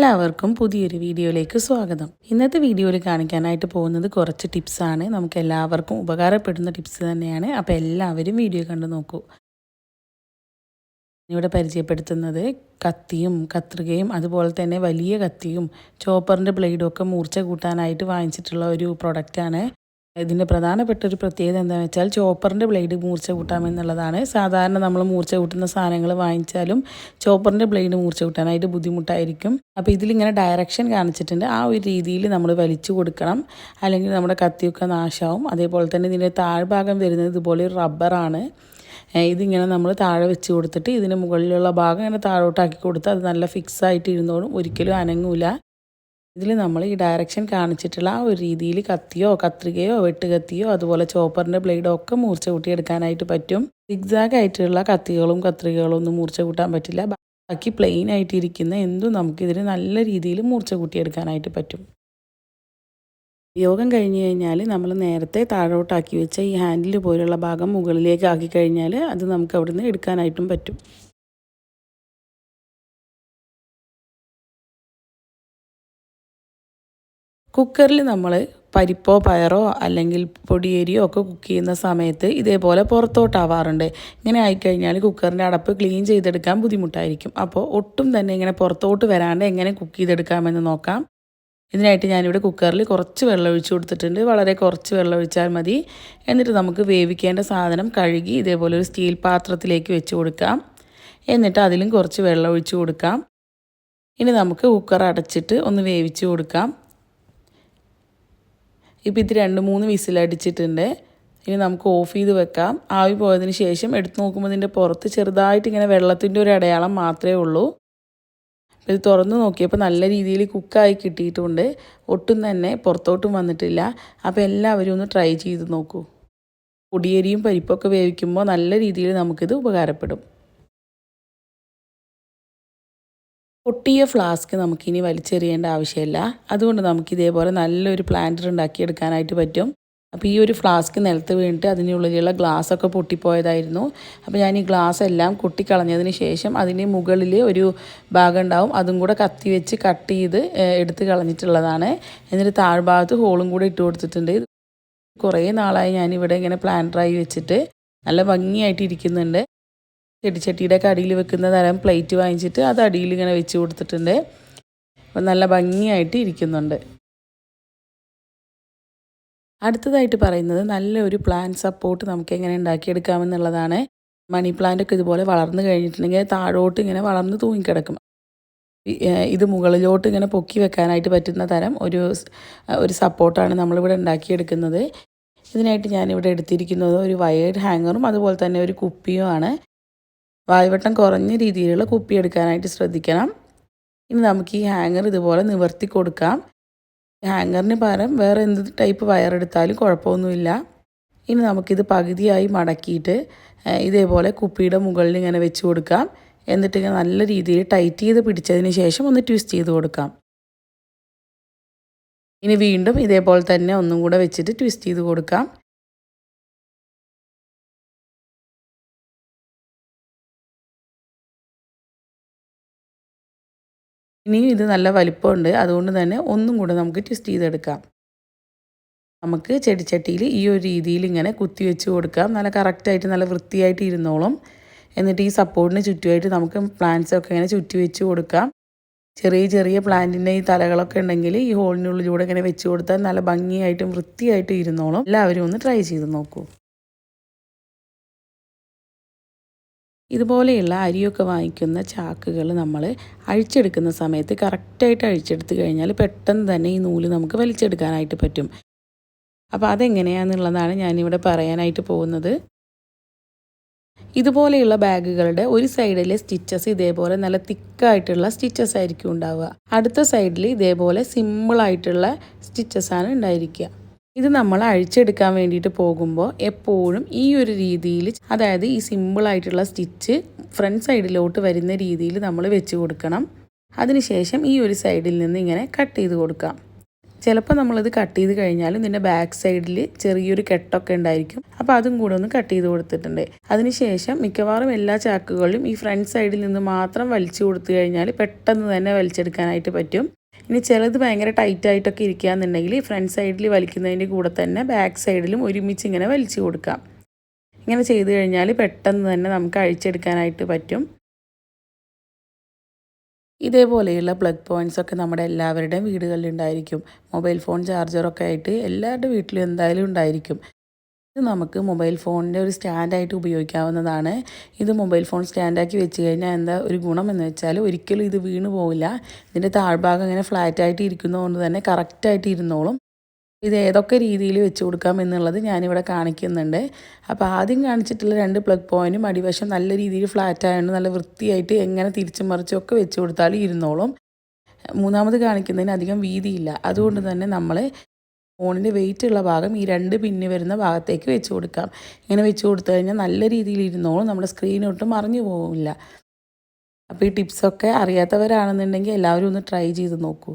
എല്ലാവർക്കും പുതിയൊരു വീഡിയോയിലേക്ക് സ്വാഗതം. ഇന്നത്തെ വീഡിയോയിൽ കാണിക്കാനായിട്ട് പോകുന്നത് കുറച്ച് ടിപ്സാണ്. നമുക്ക് എല്ലാവർക്കും ഉപകാരപ്പെടുന്ന ടിപ്സ് തന്നെയാണ്. അപ്പോൾ എല്ലാവരും വീഡിയോ കണ്ടു നോക്കൂ. ഇവിടെ പരിചയപ്പെടുത്തുന്നത് കത്തിയും കത്രികയും അതുപോലെ തന്നെ വലിയ കത്തിയും ചോപ്പറിന്റെ ബ്ലേഡും ഒക്കെ മൂർച്ച കൂട്ടാനായിട്ട് വാങ്ങിച്ചിട്ടുള്ള ഒരു പ്രൊഡക്റ്റാണ് ഇതിന്റെ പ്രധാനപ്പെട്ട ഒരു പ്രത്യേകത എന്താണെന്ന് വെച്ചാൽ ചോപ്പറിന്റെ ബ്ലേഡ് മൂർച്ച കൂട്ടാമെന്നുള്ളതാണ് സാധാരണ നമ്മൾ മൂർച്ച കൂട്ടുന്ന സാധനങ്ങൾ വാങ്ങിച്ചാലും ചോപ്പറിന്റെ ബ്ലേഡ് മൂർച്ച കൂട്ടാനായിട്ട് ബുദ്ധിമുട്ടായിരിക്കും. അപ്പോൾ ഇതിലിങ്ങനെ ഡയറക്ഷൻ കാണിച്ചിട്ടുണ്ട്. ആ ഒരു രീതിയിൽ നമ്മൾ വലിച്ചു കൊടുക്കണം. അല്ലെങ്കിൽ നമ്മുടെ കത്തിയൊക്കെ നാശമാവും. അതേപോലെ തന്നെ ഇതിന്റെ താഴ്ഭാഗം വരുന്നത് ഇതുപോലെ ഒരു റബ്ബറാണ് ഇതിങ്ങനെ നമ്മൾ താഴെ വെച്ച് കൊടുത്തിട്ട് ഇതിന് മുകളിലുള്ള ഭാഗം ഇങ്ങനെ താഴോട്ടാക്കി കൊടുത്ത് അത് നല്ല ഫിക്സ് ആയിട്ട് ഇരുന്നോളും. ഒരിക്കലും അനങ്ങൂല. ഇതിൽ നമ്മൾ ഈ ഡയറക്ഷൻ കാണിച്ചിട്ടുള്ള ആ ഒരു രീതിയിൽ കത്തിയോ കത്രികയോ വെട്ടുകത്തിയോ അതുപോലെ ചോപ്പറിന്റെ ബ്ലേഡോ ഒക്കെ മൂർച്ച കൂട്ടിയെടുക്കാനായിട്ട് പറ്റും. സിഗ്സാഗ് ആയിട്ടുള്ള കത്തികളും കത്രികകളും ഒന്നും മൂർച്ച കൂട്ടാൻ പറ്റില്ല. ബാക്കി പ്ലെയിൻ ആയിട്ടിരിക്കുന്ന എന്തും നമുക്കിതിന് നല്ല രീതിയിൽ മൂർച്ച കൂട്ടിയെടുക്കാനായിട്ട് പറ്റും. യോഗം കഴിഞ്ഞ് കഴിഞ്ഞാൽ നമ്മൾ നേരത്തെ താഴോട്ടാക്കി വെച്ച ഈ ഹാൻഡിൽ പോലുള്ള ഭാഗം മുകളിലേക്ക് ആക്കി കഴിഞ്ഞാൽ അത് നമുക്ക് അവിടുന്ന് എടുക്കാനായിട്ടും പറ്റും. കുക്കറിൽ നമ്മൾ പരിപ്പോ പയറോ അല്ലെങ്കിൽ പൊടിയേരിയോ ഒക്കെ കുക്ക് ചെയ്യുന്ന സമയത്ത് ഇതേപോലെ പുറത്തോട്ടാവാറുണ്ട്. ഇങ്ങനെ ആയിക്കഴിഞ്ഞാൽ കുക്കറിന്റെ അടപ്പ് ക്ലീൻ ചെയ്തെടുക്കാൻ ബുദ്ധിമുട്ടായിരിക്കും. അപ്പോൾ ഒട്ടും തന്നെ ഇങ്ങനെ പുറത്തോട്ട് വരാണ്ട് എങ്ങനെ കുക്ക് ചെയ്തെടുക്കാമെന്ന് നോക്കാം. ഇതിനായിട്ട് ഞാനിവിടെ കുക്കറിൽ കുറച്ച് വെള്ളം ഒഴിച്ച് കൊടുത്തിട്ടുണ്ട്. വളരെ കുറച്ച് വെള്ളം ഒഴിച്ചാൽ മതി. എന്നിട്ട് നമുക്ക് വേവിക്കേണ്ട സാധനം കഴുകി ഇതേപോലെ ഒരു സ്റ്റീൽ പാത്രത്തിലേക്ക് വെച്ച് കൊടുക്കാം. എന്നിട്ട് അതിലും കുറച്ച് വെള്ളം ഒഴിച്ച് കൊടുക്കാം. ഇനി നമുക്ക് കുക്കർ അടച്ചിട്ട് ഒന്ന് വേവിച്ച് കൊടുക്കാം. ഇപ്പോൾ ഇത് രണ്ട് മൂന്ന് വിസിലടിച്ചിട്ടുണ്ട് ഇനി നമുക്ക് ഓഫ് ചെയ്ത് വെക്കാം. ആവി പോയതിന് ശേഷം എടുത്തു നോക്കുമ്പോൾ ഇതിന്റെ പുറത്ത് ചെറുതായിട്ട് ഇങ്ങനെ വെള്ളത്തിന്റെ ഒരു അടയാളം മാത്രമേ ഉള്ളൂ. ഇത് തുറന്ന് നോക്കിയപ്പോൾ നല്ല രീതിയിൽ കുക്കായി കിട്ടിയിട്ടുണ്ട്. ഒട്ടും തന്നെ പുറത്തോട്ടും വന്നിട്ടില്ല. അപ്പോൾ എല്ലാവരും ഒന്ന് ട്രൈ ചെയ്ത് നോക്കൂ. പൊടിയരിയും പരിപ്പൊക്കെ വേവിക്കുമ്പോൾ നല്ല രീതിയിൽ നമുക്കിത് ഉപകാരപ്പെടും. പൊട്ടിയ ഫ്ലാസ്ക് നമുക്കിനി വലിച്ചെറിയേണ്ട ആവശ്യമില്ല. അതുകൊണ്ട് നമുക്ക് ഇതേപോലെ നല്ലൊരു പ്ലാന്റർ ഉണ്ടാക്കിയെടുക്കാനായിട്ട് പറ്റും. അപ്പോൾ ഈ ഒരു ഫ്ലാസ്ക് നിലത്ത് വീണിട്ട് അതിനുള്ളിലുള്ള ഗ്ലാസ് ഒക്കെ പൊട്ടിപ്പോയതായിരുന്നു. അപ്പോൾ ഞാൻ ഈ ഗ്ലാസ് എല്ലാം കൊട്ടിക്കളഞ്ഞതിന് ശേഷം അതിന് മുകളിൽ ഒരു ഭാഗം ഉണ്ടാവും. അതും കൂടെ കത്തി വെച്ച് കട്ട് ചെയ്ത് എടുത്ത് കളഞ്ഞിട്ടുള്ളതാണ്. എന്നിട്ട് താഴ്ഭാഗത്ത് ഹോളും കൂടെ ഇട്ട് കൊടുത്തിട്ടുണ്ട്. കുറേ നാളായി ഞാനിവിടെ ഇങ്ങനെ പ്ലാന്ററായി വെച്ചിട്ട് നല്ല ഭംഗിയായിട്ട് ഇരിക്കുന്നുണ്ട്. ചെടിച്ചട്ടിയുടെ ഒക്കെ അടിയിൽ വെക്കുന്ന തരം പ്ലേറ്റ് വാങ്ങിച്ചിട്ട് അത് അടിയിൽ ഇങ്ങനെ വെച്ച് കൊടുത്തിട്ടുണ്ട്. അപ്പം നല്ല ഭംഗിയായിട്ട് ഇരിക്കുന്നുണ്ട്. അടുത്തതായിട്ട് പറയുന്നത് നല്ലൊരു പ്ലാൻ സപ്പോർട്ട് നമുക്ക് എങ്ങനെ ഉണ്ടാക്കിയെടുക്കാമെന്നുള്ളതാണ് മണി പ്ലാന്റ് ഒക്കെ ഇതുപോലെ വളർന്നു കഴിഞ്ഞിട്ടുണ്ടെങ്കിൽ താഴോട്ട് ഇങ്ങനെ വളർന്ന് തൂങ്ങിക്കിടക്കും. ഇത് മുകളിലോട്ട് ഇങ്ങനെ പൊക്കി വെക്കാനായിട്ട് പറ്റുന്ന തരം ഒരു ഒരു സപ്പോർട്ടാണ് നമ്മളിവിടെ ഉണ്ടാക്കിയെടുക്കുന്നത്. ഇതിനായിട്ട് ഞാനിവിടെ എടുത്തിരിക്കുന്നത് ഒരു വയേർഡ് ഹാങ്ങറും അതുപോലെ തന്നെ ഒരു കുപ്പിയുമാണ് വായുവട്ടം കുറഞ്ഞ രീതിയിലുള്ള കുപ്പി എടുക്കാനായിട്ട് ശ്രദ്ധിക്കണം. ഇനി നമുക്ക് ഈ ഹാങ്ങർ ഇതുപോലെ നിവർത്തി കൊടുക്കാം. ഹാങ്ങറിന് പകരം വേറെ എന്ത് ടൈപ്പ് വയർ എടുത്താലും കുഴപ്പമൊന്നുമില്ല. ഇനി നമുക്കിത് പകുതിയായി മടക്കിയിട്ട് ഇതേപോലെ കുപ്പിയുടെ മുകളിൽ ഇങ്ങനെ വെച്ച് കൊടുക്കാം. എന്നിട്ട് ഇങ്ങനെ നല്ല രീതിയിൽ ടൈറ്റ് ചെയ്ത് പിടിച്ചതിന് ശേഷം ഒന്ന് ട്വിസ്റ്റ് ചെയ്ത് കൊടുക്കാം. ഇനി വീണ്ടും ഇതേപോലെ തന്നെ ഒന്നും കൂടെ വെച്ചിട്ട് ട്വിസ്റ്റ് ചെയ്ത് കൊടുക്കാം. ഇനിയും ഇത് നല്ല വലിപ്പമുണ്ട്. അതുകൊണ്ട് തന്നെ ഒന്നും കൂടെ നമുക്ക് ട്വിസ്റ്റ് ചെയ്തെടുക്കാം. നമുക്ക് ചെടിച്ചട്ടിയിൽ ഈ ഒരു രീതിയിൽ ഇങ്ങനെ കുത്തി വെച്ച് കൊടുക്കാം. നല്ല കറക്റ്റായിട്ട് നല്ല വൃത്തിയായിട്ട് ഇരുന്നോളും. എന്നിട്ട് ഈ സപ്പോർട്ടിന് ചുറ്റുമായിട്ട് നമുക്ക് പ്ലാന്റ്സ് ഒക്കെ ഇങ്ങനെ ചുറ്റി വെച്ച് കൊടുക്കാം. ചെറിയ ചെറിയ പ്ലാന്റിന്റെ ഈ തലകളൊക്കെ ഉണ്ടെങ്കിൽ ഈ ഹോളിനുള്ളിലൂടെ ഇങ്ങനെ വെച്ച് കൊടുത്താൽ നല്ല ഭംഗിയായിട്ടും വൃത്തിയായിട്ടും ഇരുന്നോളും. എല്ലാവരും ഒന്ന് ട്രൈ ചെയ്ത് നോക്കൂ. ഇതുപോലെയുള്ള അരിയൊക്കെ വാങ്ങിക്കുന്ന ചാക്കുകൾ നമ്മൾ അഴിച്ചെടുക്കുന്ന സമയത്ത് കറക്റ്റായിട്ട് അഴിച്ചെടുത്ത് കഴിഞ്ഞാൽ പെട്ടെന്ന് തന്നെ ഈ നൂൽ നമുക്ക് വലിച്ചെടുക്കാനായിട്ട് പറ്റും. അപ്പോൾ അതെങ്ങനെയാണെന്നുള്ളതാണ് ഞാനിവിടെ പറയാനായിട്ട് പോകുന്നത്. ഇതുപോലെയുള്ള ബാഗുകളുടെ ഒരു സൈഡിലെ സ്റ്റിച്ചസ് ഇതേപോലെ നല്ല തിക്കായിട്ടുള്ള സ്റ്റിച്ചസ് ആയിരിക്കും ഉണ്ടാവുക. അടുത്ത സൈഡിൽ ഇതേപോലെ സിമ്പിളായിട്ടുള്ള ആണ് ഉണ്ടായിരിക്കുക. ഇത് നമ്മൾ അഴിച്ചെടുക്കാൻ വേണ്ടിയിട്ട് പോകുമ്പോൾ എപ്പോഴും ഈ ഒരു രീതിയിൽ അതായത് ഈ സിമ്പിളായിട്ടുള്ള സ്റ്റിച്ച് ഫ്രണ്ട് സൈഡിലോട്ട് വരുന്ന രീതിയിൽ നമ്മൾ വെച്ച് കൊടുക്കണം. അതിനുശേഷം ഈ ഒരു സൈഡിൽ നിന്ന് ഇങ്ങനെ കട്ട് ചെയ്ത് കൊടുക്കാം. ചിലപ്പോൾ നമ്മളിത് കട്ട് ചെയ്ത് കഴിഞ്ഞാൽ ഇതിന്റെ ബാക്ക് സൈഡിൽ ചെറിയൊരു കെട്ടൊക്കെ ഉണ്ടായിരിക്കും. അപ്പോൾ അതും കൂടെ ഒന്ന് കട്ട് ചെയ്ത് കൊടുത്തിട്ടുണ്ട്. അതിനുശേഷം മിക്കവാറും എല്ലാ ചാക്കുകളിലും ഈ ഫ്രണ്ട് സൈഡിൽ നിന്ന് മാത്രം വലിച്ചു കൊടുത്തു കഴിഞ്ഞാൽ പെട്ടെന്ന് തന്നെ വലിച്ചെടുക്കാനായിട്ട് പറ്റും. ഇനി ചിലത് ഭയങ്കര ടൈറ്റായിട്ടൊക്കെ ഇരിക്കുകയെന്നുണ്ടെങ്കിൽ ഫ്രണ്ട് സൈഡിൽ വലിക്കുന്നതിന്റെ കൂടെ തന്നെ ബാക്ക് സൈഡിലും ഒരുമിച്ച് ഇങ്ങനെ വലിച്ചു കൊടുക്കാം. ഇങ്ങനെ ചെയ്ത് കഴിഞ്ഞാൽ പെട്ടെന്ന് തന്നെ നമുക്ക് അഴിച്ചെടുക്കാനായിട്ട് പറ്റും. ഇതേപോലെയുള്ള പ്ലഗ് പോയിന്റ്സ് ഒക്കെ നമ്മുടെ എല്ലാവരുടെയും വീടുകളിൽ ഉണ്ടായിരിക്കും. മൊബൈൽ ഫോൺ ചാർജറൊക്കെ ആയിട്ട് എല്ലാവരുടെ വീട്ടിലും എന്തായാലും ഉണ്ടായിരിക്കും. ഇത് നമുക്ക് മൊബൈൽ ഫോണിന്റെ ഒരു സ്റ്റാൻഡായിട്ട് ഉപയോഗിക്കാവുന്നതാണ്. ഇത് മൊബൈൽ ഫോൺ സ്റ്റാൻഡാക്കി വെച്ച് കഴിഞ്ഞാൽ എന്താ ഒരു ഗുണം എന്ന് വെച്ചാൽ ഒരിക്കലും ഇത് വീണ് പോവില്ല. ഇതിന്റെ താഴ്ഭാഗം ഇങ്ങനെ ഫ്ലാറ്റായിട്ട് ഇരിക്കുന്നതുകൊണ്ട് തന്നെ കറക്റ്റായിട്ട് ഇരുന്നോളും. ഇത് ഏതൊക്കെ രീതിയിൽ വെച്ച് കൊടുക്കാം എന്നുള്ളത് ഞാനിവിടെ കാണിക്കുന്നുണ്ട്. അപ്പോൾ ആദ്യം കാണിച്ചിട്ടുള്ള രണ്ട് പ്ലഗ് പോയിന്റും അടിവശം നല്ല രീതിയിൽ ഫ്ലാറ്റ് ആയതുകൊണ്ട് നല്ല വൃത്തിയായിട്ട് എങ്ങനെ തിരിച്ചും മറിച്ചും ഒക്കെ വെച്ച് കൊടുത്താലും ഇരുന്നോളും. മൂന്നാമത് കാണിക്കുന്നതിന് അധികം വീതിയില്ല. അതുകൊണ്ട് തന്നെ നമ്മൾ ഫോണിന്റെ വെയിറ്റ് ഉള്ള ഭാഗം ഈ രണ്ട് പിന്നി വരുന്ന ഭാഗത്തേക്ക് വെച്ച് കൊടുക്കാം. ഇങ്ങനെ വെച്ച് കൊടുത്തു കഴിഞ്ഞാൽ നല്ല രീതിയിൽ ഇരുന്നോളും നമ്മുടെ സ്ക്രീനൊട്ടും മറിഞ്ഞു പോകില്ല അപ്പോൾ ഈ ടിപ്സൊക്കെ അറിയാത്തവരാണെന്നുണ്ടെങ്കിൽ എല്ലാവരും ഒന്ന് ട്രൈ ചെയ്ത് നോക്കൂ.